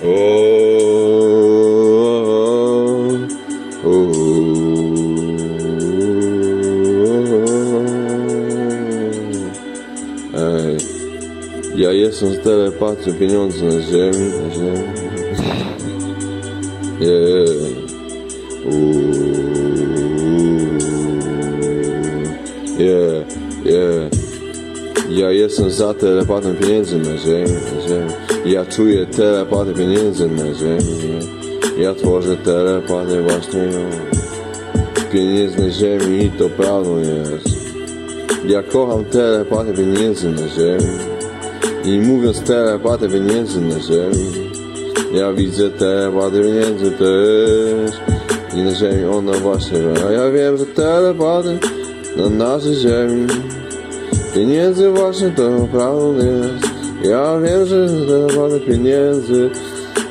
Ja jestem z telepatą pieniądze na ziemi, na ziemi. Yeah. Yeah, yeah. Ja jestem za telepatą pieniędzy na ziemi, na ziemi. Ja czuję telepatę pieniędzy na ziemi. Ja tworzę telepatę właśnie ją. Na ziemi i to prawdą jest. Ja kocham telepatę pieniędzy na ziemi. I mówiąc telepatę pieniędzy na ziemi, ja widzę telepatę pieniędzy też. I na ziemi ona właśnie. A ja wiem, że telepaty na naszej ziemi Pieniędzy właśnie to prawdą jest Ja wiem, że telepaty pieniędzy.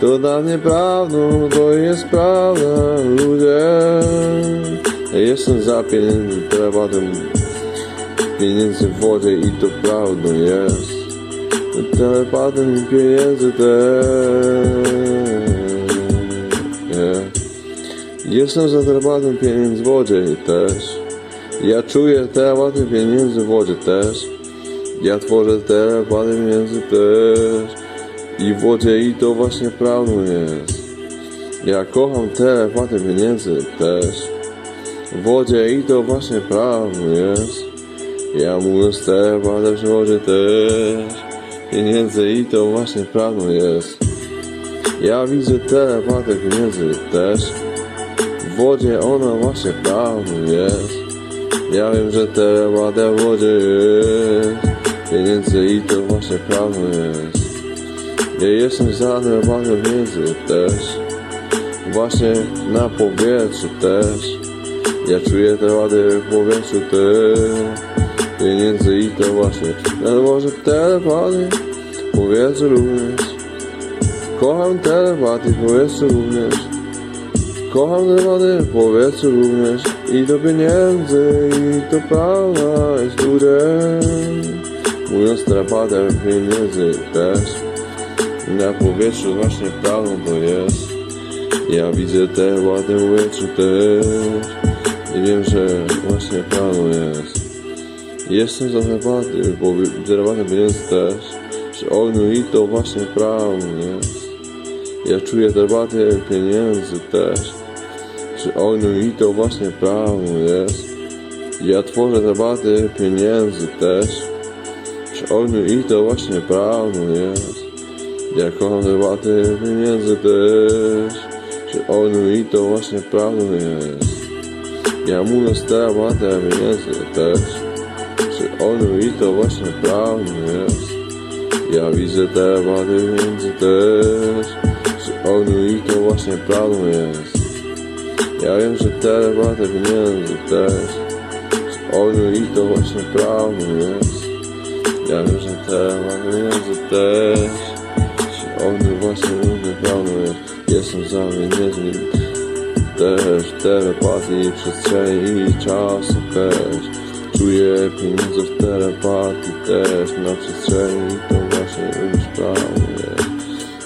To dla mnie prawdą, to jest prawda Ludzie. Jestem za pieniędzy, telepatem Pieniędzy w wodzie i to prawdą jest. Telepatem i pieniędzy też. Jestem za telepatem pieniędzy w wodzie też. Ja czuję telepaty pieniędzy w wodzie też Ja tworzę telepaty pieniędzy też. I w i to właśnie prawdą jest. Ja kocham telepaty pieniędzy też. W wodzie i to właśnie prawdą jest. Ja mówiąc telepatem w wodzie też. Pieniędzy i to właśnie prawdą jest. Ja widzę telepatę pieniędzy też. W wodzie ona właśnie prawdą jest. Ja wiem, że telepatę w wodzie jest Pieniędzy właśnie prawdą jest Ja jestem za telepatę pieniędzy też. Właśnie na powietrzu też. Ja czuję telepatę w powietrzu też Pieniędzy i to właśnie. Ale może telepaty w powietrzu również. Kocham telepaty w powietrzu również. Kocham te wody w powietrzu również. I do pieniędzy i to prawda jest ludzie Mówiąc terapatem pieniędzy też Na powietrzu właśnie prawdą to jest. Ja widzę te ładne w powietrzu też I wiem, że właśnie prawdą jest. Jestem za terapaty, bo terapatem pieniędzy też Przy ogniu i to właśnie prawdą jest. Ja czuję debatę pieniędzy też. Przy ogniu i to właśnie prawdą jest. Ja tworzę debaty pieniędzy też Przy ogniu i to właśnie prawdą jest Ja kocham debaty pieniędzy też Przy ogniu i to właśnie prawdą jest Ja mówiąc debatę pieniędzy też Przy ogniu i to właśnie prawdą jest Ja widzę debaty pieniędzy też przy ogniu i to właśnie prawdą jest. Ja wiem, że telepatę pieniędzy też. Przy ogniu i to właśnie prawdą jest. Ja wiem, że telepatę pieniędzy też. Przy ogniu właśnie prawdą jest. Jestem za pieniędzmi też. Telepatii przestrzeni i czasu też. Czuję pieniądze w telepatii też. Na przestrzeni to właśnie już jest.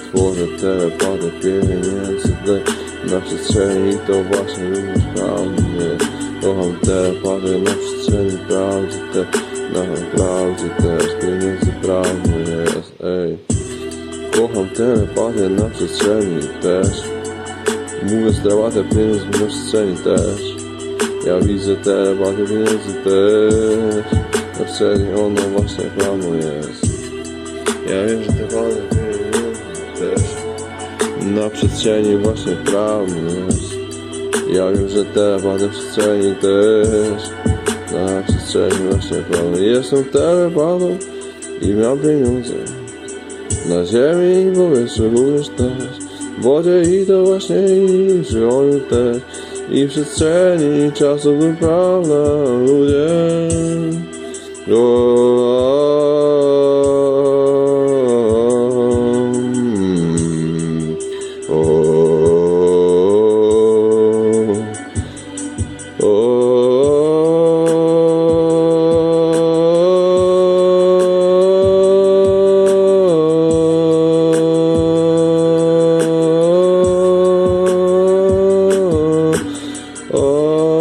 Tworzę telepatę pieniędzy te na przestrzeni to właśnie również prawnie Kocham telepatę na przestrzeni prawdy te na prawdzie też pieniędzy prawny jest ej. Kocham telepatę na przestrzeni też. Mówiąc telepatę pieniędzy na przestrzeni też. Ja widzę telepatę pieniędzy też. Na przestrzeni ona właśnie prawdą jest. Ja wiem, że telepatę pieniędzy też. Na przestrzeni właśnie prawnej jest. Ja wiem, że telepatę przestrzeni też na przestrzeni właśnie prawnej jestem telepatą i mam pieniądze na ziemi i powietrzu również też. W wodzie i to właśnie i ogniu też. I w przestrzeni czasu to prawda ludzie. O, Oh.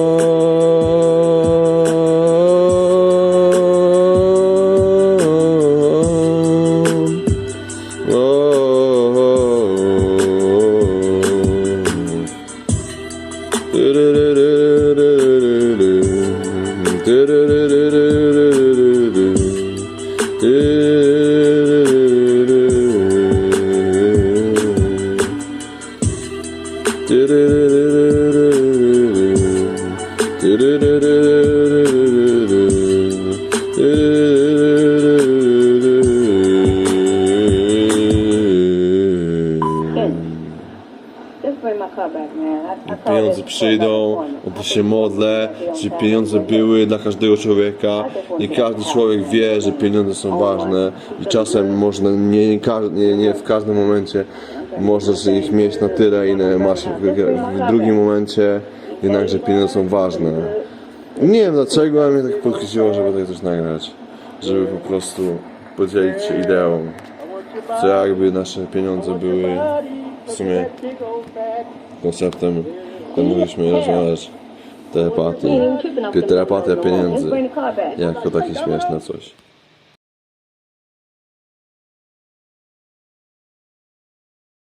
Pieniądze przyjdą, to się modlę, żeby pieniądze były dla każdego człowieka. Nie każdy człowiek wie, że pieniądze są ważne i czasem można, nie, nie, nie, w każdym momencie możesz ich mieć na tyle, ile masz w, w drugim momencie, jednakże pieniądze są ważne. Nie wiem dlaczego, ale mnie tak podchwyciło, żeby tak coś nagrać. Żeby po prostu podzielić się ideą, że jakby nasze pieniądze były w sumie konceptem, którym mogliśmy rozmawiać telepatii, telepatia pieniędzy, jako takie śmieszne coś.